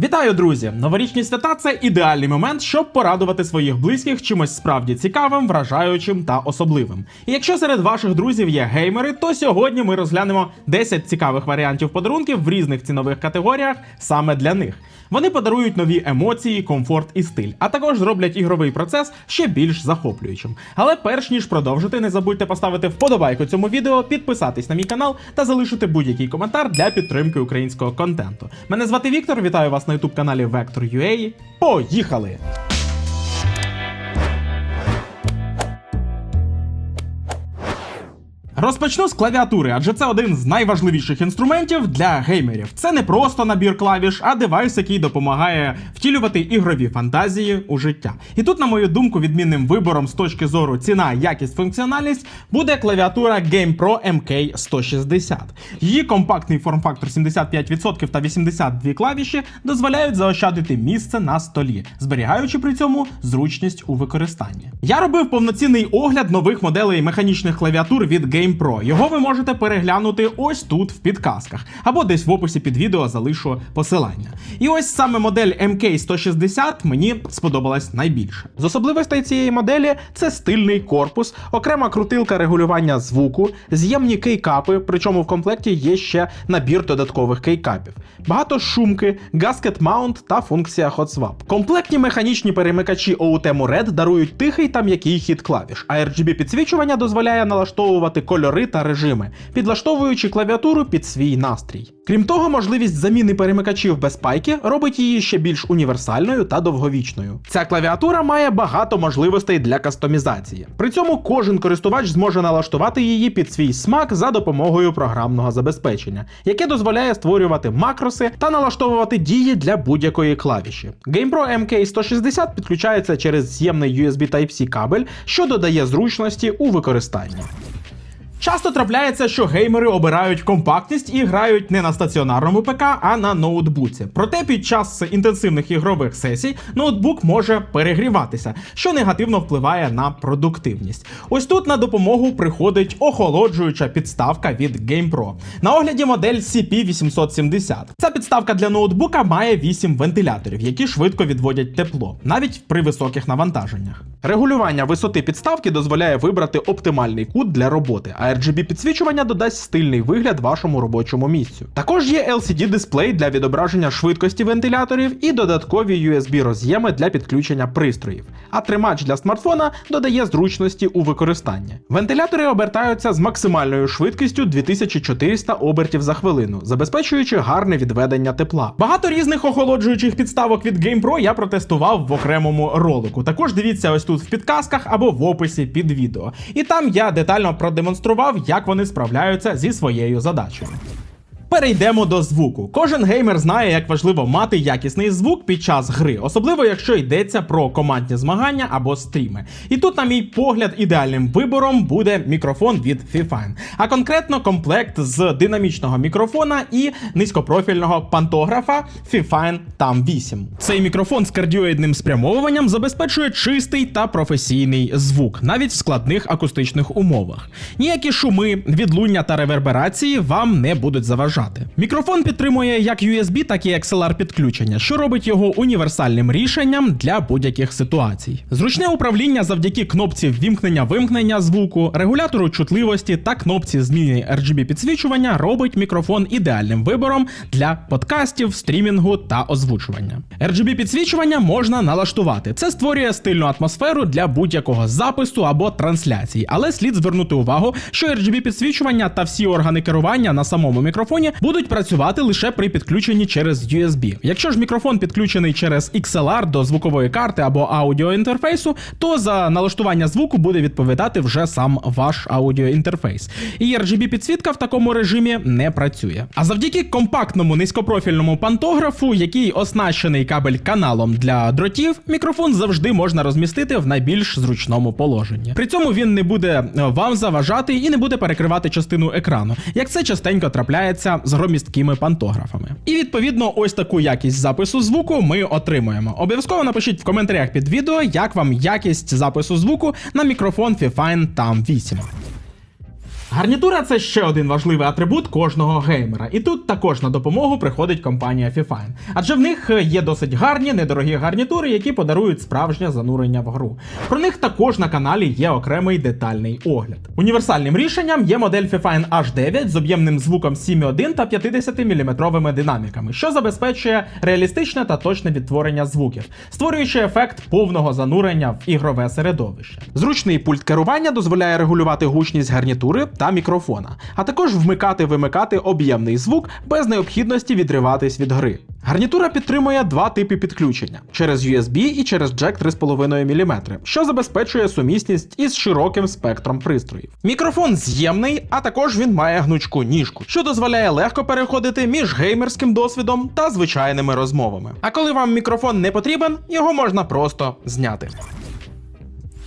Вітаю, друзі! Новорічні свята це ідеальний момент, щоб порадувати своїх близьких чимось справді цікавим, вражаючим та особливим. І якщо серед ваших друзів є геймери, то сьогодні ми розглянемо 10 цікавих варіантів подарунків в різних цінових категоріях саме для них. Вони подарують нові емоції, комфорт і стиль, а також зроблять ігровий процес ще більш захоплюючим. Але перш ніж продовжити, не забудьте поставити вподобайку цьому відео, підписатись на мій канал та залишити будь-який коментар для підтримки українського контенту. Мене звати Віктор, вітаю вас на youtube каналі Vector.ua. Поїхали! Розпочну з клавіатури, адже це один з найважливіших інструментів для геймерів. Це не просто набір клавіш, а девайс, який допомагає втілювати ігрові фантазії у життя. І тут, на мою думку, відмінним вибором з точки зору ціна, якість, функціональність буде клавіатура GamePro MK160. Її компактний форм-фактор 75% та 82 клавіші дозволяють заощадити місце на столі, зберігаючи при цьому зручність у використанні. Я робив повноцінний огляд нових моделей механічних клавіатур від GamePro. Його ви можете переглянути ось тут в підказках, або десь в описі під відео залишу посилання. І ось саме модель MK160 мені сподобалась найбільше. З особливостей цієї моделі це стильний корпус, окрема крутилка регулювання звуку, з'ємні кейкапи, причому в комплекті є ще набір додаткових кейкапів. Багато шумки, gasket mount та функція Hot Swap. Комплектні механічні перемикачі OUT Red дарують тихий та м'який хід клавіш, а RGB підсвічування дозволяє налаштовувати кольори та режими, підлаштовуючи клавіатуру під свій настрій. Крім того, можливість заміни перемикачів без пайки робить її ще більш універсальною та довговічною. Ця клавіатура має багато можливостей для кастомізації. При цьому кожен користувач зможе налаштувати її під свій смак за допомогою програмного забезпечення, яке дозволяє створювати макроси та налаштовувати дії для будь-якої клавіші. GamePro MK160 підключається через з'ємний USB Type-C кабель, що додає зручності у використанні. Часто трапляється, що геймери обирають компактність і грають не на стаціонарному ПК, а на ноутбуці. Проте під час інтенсивних ігрових сесій ноутбук може перегріватися, що негативно впливає на продуктивність. Ось тут на допомогу приходить охолоджуюча підставка від GamePro. На огляді модель CP870. Ця підставка для ноутбука має 8 вентиляторів, які швидко відводять тепло, навіть при високих навантаженнях. Регулювання висоти підставки дозволяє вибрати оптимальний кут для роботи, RGB підсвічування додасть стильний вигляд вашому робочому місцю. Також є LCD дисплей для відображення швидкості вентиляторів і додаткові USB роз'єми для підключення пристроїв. А тримач для смартфона додає зручності у використанні. Вентилятори обертаються з максимальною швидкістю 2400 обертів за хвилину, забезпечуючи гарне відведення тепла. Багато різних охолоджуючих підставок від GamePro я протестував в окремому ролику. Також дивіться ось тут в підказках або в описі під відео. І там я детально продемонстрував, як вони справляються зі своєю задачею. Перейдемо до звуку. Кожен геймер знає, як важливо мати якісний звук під час гри, особливо якщо йдеться про командні змагання або стріми. І тут, на мій погляд, ідеальним вибором буде мікрофон від Fifine, а конкретно комплект з динамічного мікрофона і низькопрофільного пантографа Fifine Tam 8. Цей мікрофон з кардіоїдним спрямовуванням забезпечує чистий та професійний звук, навіть в складних акустичних умовах. Ніякі шуми, відлуння та реверберації вам не будуть заважати. Мікрофон підтримує як USB, так і XLR підключення, що робить його універсальним рішенням для будь-яких ситуацій. Зручне управління завдяки кнопці ввімкнення-вимкнення звуку, регулятору чутливості та кнопці зміни RGB підсвічування робить мікрофон ідеальним вибором для подкастів, стрімінгу та озвучування. RGB підсвічування можна налаштувати. Це створює стильну атмосферу для будь-якого запису або трансляції, але слід звернути увагу, що RGB підсвічування та всі органи керування на самому мікрофоні будуть працювати лише при підключенні через USB. Якщо ж мікрофон підключений через XLR до звукової карти або аудіоінтерфейсу, то за налаштування звуку буде відповідати вже сам ваш аудіоінтерфейс. І RGB підсвітка в такому режимі не працює. А завдяки компактному низькопрофільному пантографу, який оснащений кабель каналом для дротів, мікрофон завжди можна розмістити в найбільш зручному положенні. При цьому він не буде е, вам заважати і не буде перекривати частину екрану, як це частенько трапляється з громісткими пантографами. І відповідно, ось таку якість запису звуку ми отримуємо. Обов'язково напишіть в коментарях під відео, як вам якість запису звуку на мікрофон Fifine Tam 8. Гарнітура це ще один важливий атрибут кожного геймера, і тут також на допомогу приходить компанія Fifine. Адже в них є досить гарні, недорогі гарнітури, які подарують справжнє занурення в гру. Про них також на каналі є окремий детальний огляд. Універсальним рішенням є модель Fifine H9 з об'ємним звуком 7.1 та 50-мм динаміками, що забезпечує реалістичне та точне відтворення звуків, створюючи ефект повного занурення в ігрове середовище. Зручний пульт керування дозволяє регулювати гучність гарнітури та мікрофона, а також вмикати-вимикати об'ємний звук без необхідності відриватись від гри. Гарнітура підтримує два типи підключення через USB і через джек 3,5 мм, що забезпечує сумісність із широким спектром пристроїв. Мікрофон з'ємний, а також він має гнучку ніжку, що дозволяє легко переходити між геймерським досвідом та звичайними розмовами. А коли вам мікрофон не потрібен, його можна просто зняти.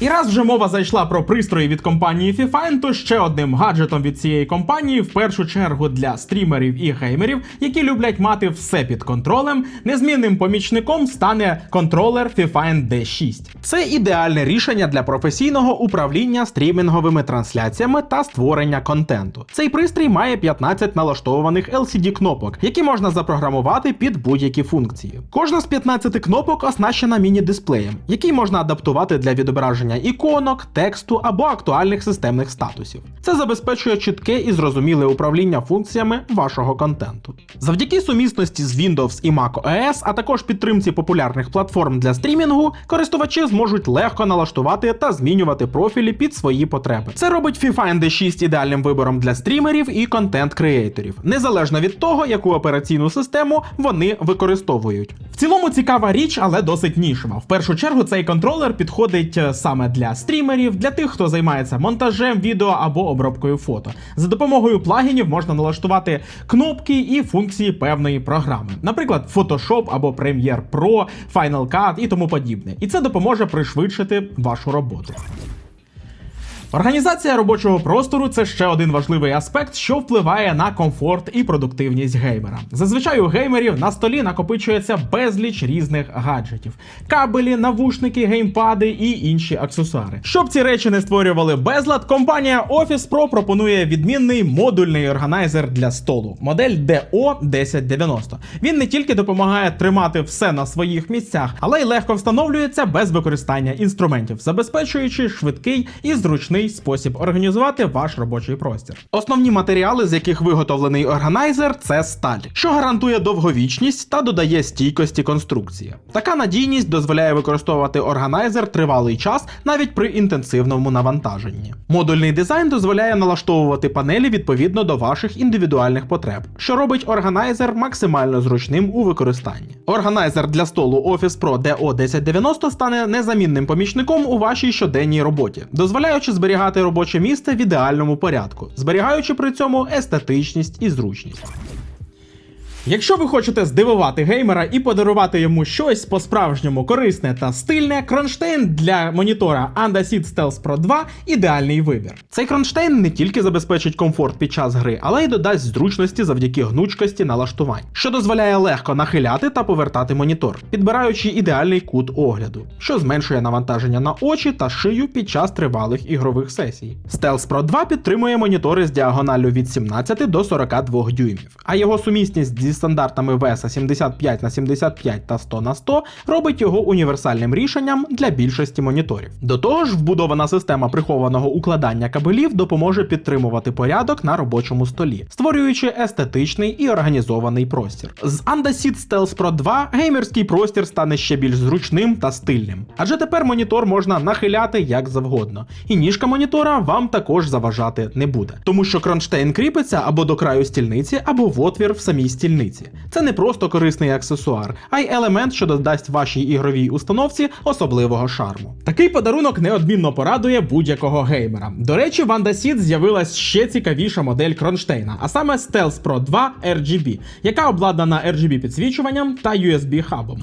І раз вже мова зайшла про пристрої від компанії Fifine, то ще одним гаджетом від цієї компанії, в першу чергу для стрімерів і геймерів, які люблять мати все під контролем, незмінним помічником стане контролер Fifine D6. Це ідеальне рішення для професійного управління стрімінговими трансляціями та створення контенту. Цей пристрій має 15 налаштованих LCD кнопок, які можна запрограмувати під будь-які функції. Кожна з 15 кнопок оснащена міні-дисплеєм, який можна адаптувати для відображення іконок, тексту або актуальних системних статусів. Це забезпечує чітке і зрозуміле управління функціями вашого контенту. Завдяки сумісності з Windows і Mac OS, а також підтримці популярних платформ для стрімінгу, користувачі зможуть легко налаштувати та змінювати профілі під свої потреби. Це робить FIFA ND6 ідеальним вибором для стрімерів і контент-креаторів, незалежно від того, яку операційну систему вони використовують. В цілому цікава річ, але досить нішева. В першу чергу цей контролер підходить е, саме для стрімерів, для тих, хто займається монтажем відео або обробкою фото. За допомогою плагінів можна налаштувати кнопки і функції певної програми, наприклад, Photoshop або Premiere Pro, Final Cut і тому подібне. І це допоможе пришвидшити вашу роботу. Організація робочого простору це ще один важливий аспект, що впливає на комфорт і продуктивність геймера. Зазвичай у геймерів на столі накопичується безліч різних гаджетів: кабелі, навушники, геймпади і інші аксесуари. Щоб ці речі не створювали безлад, компанія Office Pro пропонує відмінний модульний органайзер для столу, модель DO1090. Він не тільки допомагає тримати все на своїх місцях, але й легко встановлюється без використання інструментів, забезпечуючи швидкий і зручний спосіб організувати ваш робочий простір. Основні матеріали, з яких виготовлений органайзер, це сталь, що гарантує довговічність та додає стійкості конструкції. Така надійність дозволяє використовувати органайзер тривалий час навіть при інтенсивному навантаженні. Модульний дизайн дозволяє налаштовувати панелі відповідно до ваших індивідуальних потреб, що робить органайзер максимально зручним у використанні. Органайзер для столу Office Pro DO1090 стане незамінним помічником у вашій щоденній роботі, дозволяючи зберігати робоче місце в ідеальному порядку, зберігаючи при цьому естетичність і зручність. Якщо ви хочете здивувати геймера і подарувати йому щось по-справжньому корисне та стильне, кронштейн для монітора Andasit Stealth Pro 2 ідеальний вибір. Цей кронштейн не тільки забезпечить комфорт під час гри, але й додасть зручності завдяки гнучкості налаштувань, що дозволяє легко нахиляти та повертати монітор, підбираючи ідеальний кут огляду, що зменшує навантаження на очі та шию під час тривалих ігрових сесій. Stealth Pro 2 підтримує монітори з діагоналлю від 17 до 42 дюймів, а його сумісність зі стандартами VESA 75 на 75 та 100 на 100 робить його універсальним рішенням для більшості моніторів. До того ж, вбудована система прихованого укладання кабелів допоможе підтримувати порядок на робочому столі, створюючи естетичний і організований простір. З Andasit Stealth Pro 2 геймерський простір стане ще більш зручним та стильним, адже тепер монітор можна нахиляти як завгодно, і ніжка монітора вам також заважати не буде, тому що кронштейн кріпиться або до краю стільниці, або в отвір в самій стільниці. Це не просто корисний аксесуар, а й елемент, що додасть вашій ігровій установці особливого шарму. Такий подарунок неодмінно порадує будь-якого геймера. До речі, в Andasit з'явилась ще цікавіша модель кронштейна, а саме Stealth Pro 2 RGB, яка обладнана RGB підсвічуванням та USB хабом.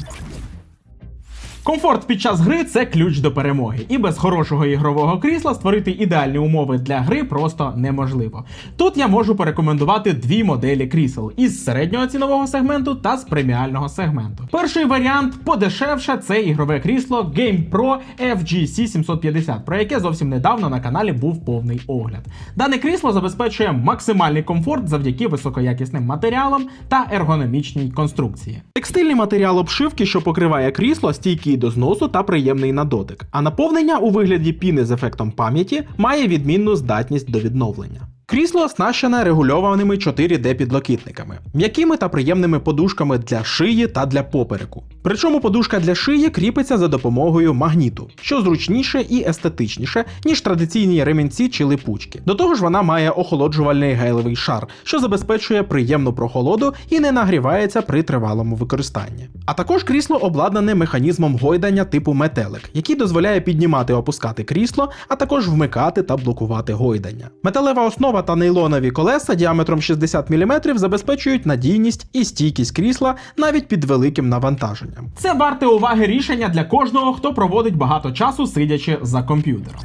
Комфорт під час гри це ключ до перемоги, і без хорошого ігрового крісла створити ідеальні умови для гри просто неможливо. Тут я можу порекомендувати дві моделі крісел із середнього цінового сегменту та з преміального сегменту. Перший варіант подешевше це ігрове крісло GamePro FGC 750, про яке зовсім недавно на каналі був повний огляд. Дане крісло забезпечує максимальний комфорт завдяки високоякісним матеріалам та ергономічній конструкції. Текстильний матеріал обшивки, що покриває крісло, стійкий до зносу та приємний на дотик. А наповнення у вигляді піни з ефектом пам'яті має відмінну здатність до відновлення. Крісло оснащене регульованими 4D підлокітниками, м'якими та приємними подушками для шиї та для попереку. Причому подушка для шиї кріпиться за допомогою магніту, що зручніше і естетичніше, ніж традиційні ремінці чи липучки. До того ж, вона має охолоджувальний гелевий шар, що забезпечує приємну прохолоду і не нагрівається при тривалому використанні. А також крісло обладнане механізмом гойдання типу метелик, який дозволяє піднімати опускати крісло, а також вмикати та блокувати гойдання. Металева основа та нейлонові колеса діаметром 60 мм забезпечують надійність і стійкість крісла навіть під великим навантаженням. Це варте уваги рішення для кожного, хто проводить багато часу сидячи за комп'ютером.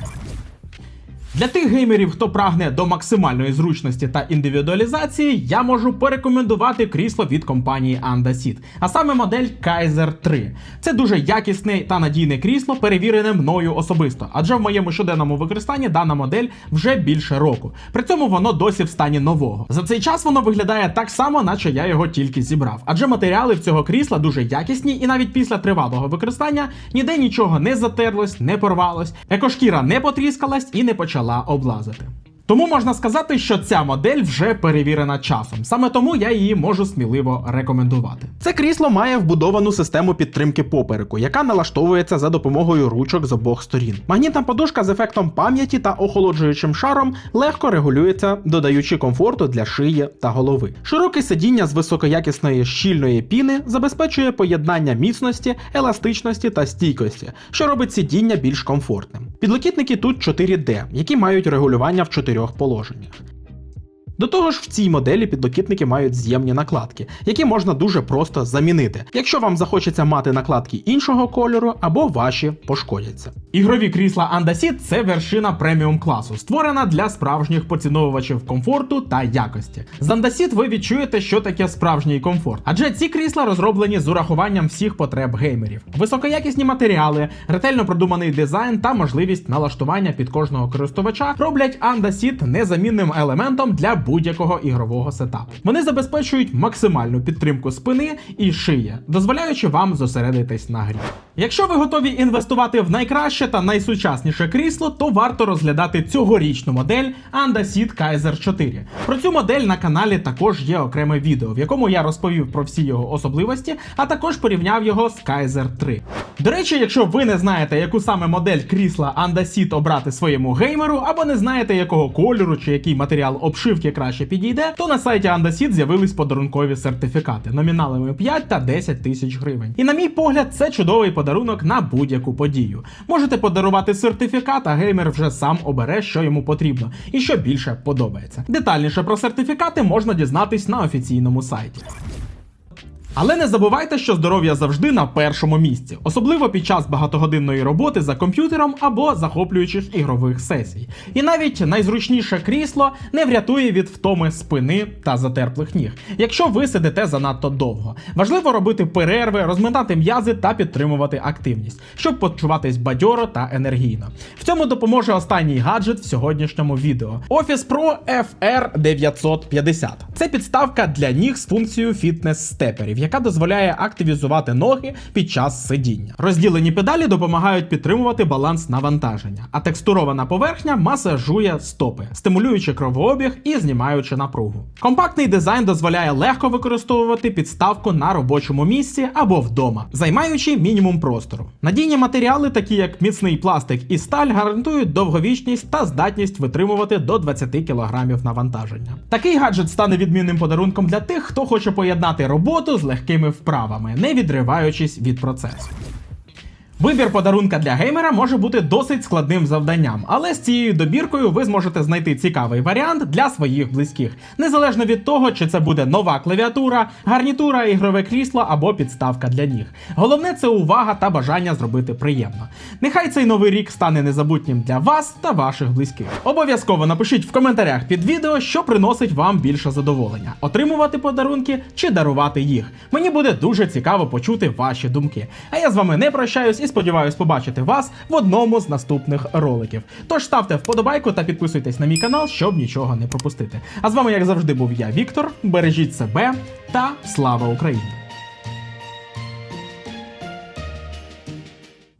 Для тих геймерів, хто прагне до максимальної зручності та індивідуалізації, я можу порекомендувати крісло від компанії Andasit, а саме модель Kaiser 3. Це дуже якісне та надійне крісло, перевірене мною особисто, адже в моєму щоденному використанні дана модель вже більше року. При цьому воно досі в стані нового. За цей час воно виглядає так само, наче я його тільки зібрав. Адже матеріали в цього крісла дуже якісні, і навіть після тривалого використання ніде нічого не затерлось, не порвалось, екошкіра не потріскалась і не почала Alá Oblast até. Тому можна сказати, що ця модель вже перевірена часом. Саме тому я її можу сміливо рекомендувати. Це крісло має вбудовану систему підтримки попереку, яка налаштовується за допомогою ручок з обох сторін. Магнітна подушка з ефектом пам'яті та охолоджуючим шаром легко регулюється, додаючи комфорту для шиї та голови. Широке сидіння з високоякісної щільної піни забезпечує поєднання міцності, еластичності та стійкості, що робить сидіння більш комфортним. Підлокітники тут 4D, які мають регулювання в чотирьох положеннях. До того ж, в цій моделі підлокітники мають з'ємні накладки, які можна дуже просто замінити, якщо вам захочеться мати накладки іншого кольору або ваші пошкодяться. Ігрові крісла Andasit – це вершина преміум класу, створена для справжніх поціновувачів комфорту та якості. З Andasit ви відчуєте, що таке справжній комфорт, адже ці крісла розроблені з урахуванням всіх потреб геймерів. Високоякісні матеріали, ретельно продуманий дизайн та можливість налаштування під кожного користувача роблять Andasit незамінним елементом для будь-якого ігрового сетапу. Вони забезпечують максимальну підтримку спини і шиї, дозволяючи вам зосередитись на грі. Якщо ви готові інвестувати в найкраще та найсучасніше крісло, то варто розглядати цьогорічну модель Andasit Kaiser 4. Про цю модель на каналі також є окреме відео, в якому я розповів про всі його особливості, а також порівняв його з Kaiser 3. До речі, якщо ви не знаєте, яку саме модель крісла Andasit обрати своєму геймеру, або не знаєте, якого кольору чи який матеріал обшивки краще підійде, то на сайті Андасід з'явились подарункові сертифікати номіналами 5 та 10 тисяч гривень. І на мій погляд, це чудовий подарунок на будь-яку подію. Можете подарувати сертифікат, а геймер вже сам обере, що йому потрібно і що більше подобається. Детальніше про сертифікати можна дізнатись на офіційному сайті. Але не забувайте, що здоров'я завжди на першому місці, особливо під час багатогодинної роботи за комп'ютером або захоплюючих ігрових сесій. І навіть найзручніше крісло не врятує від втоми спини та затерплих ніг, якщо ви сидите занадто довго. Важливо робити перерви, розминати м'язи та підтримувати активність, щоб почуватись бадьоро та енергійно. В цьому допоможе останній гаджет в сьогоднішньому відео: Office Pro FR 950. Це підставка для ніг з функцією фітнес-степерів, яка дозволяє активізувати ноги під час сидіння. Розділені педалі допомагають підтримувати баланс навантаження, а текстурована поверхня масажує стопи, стимулюючи кровообіг і знімаючи напругу. Компактний дизайн дозволяє легко використовувати підставку на робочому місці або вдома, займаючи мінімум простору. Надійні матеріали, такі як міцний пластик і сталь, гарантують довговічність та здатність витримувати до 20 кг навантаження. Такий гаджет стане відмінним подарунком для тих, хто хоче поєднати роботу з легкими вправами, не відриваючись від процесу. Вибір подарунка для геймера може бути досить складним завданням, але з цією добіркою ви зможете знайти цікавий варіант для своїх близьких, незалежно від того, чи це буде нова клавіатура, гарнітура, ігрове крісло або підставка для ніг. Головне це увага та бажання зробити приємно. Нехай цей новий рік стане незабутнім для вас та ваших близьких. Обов'язково напишіть в коментарях під відео, що приносить вам більше задоволення: отримувати подарунки чи дарувати їх. Мені буде дуже цікаво почути ваші думки. А я з вами не прощаюсь і сподіваюсь побачити вас в одному з наступних роликів. Тож ставте вподобайку та підписуйтесь на мій канал, щоб нічого не пропустити. А з вами, як завжди, був я, Віктор. Бережіть себе та слава Україні!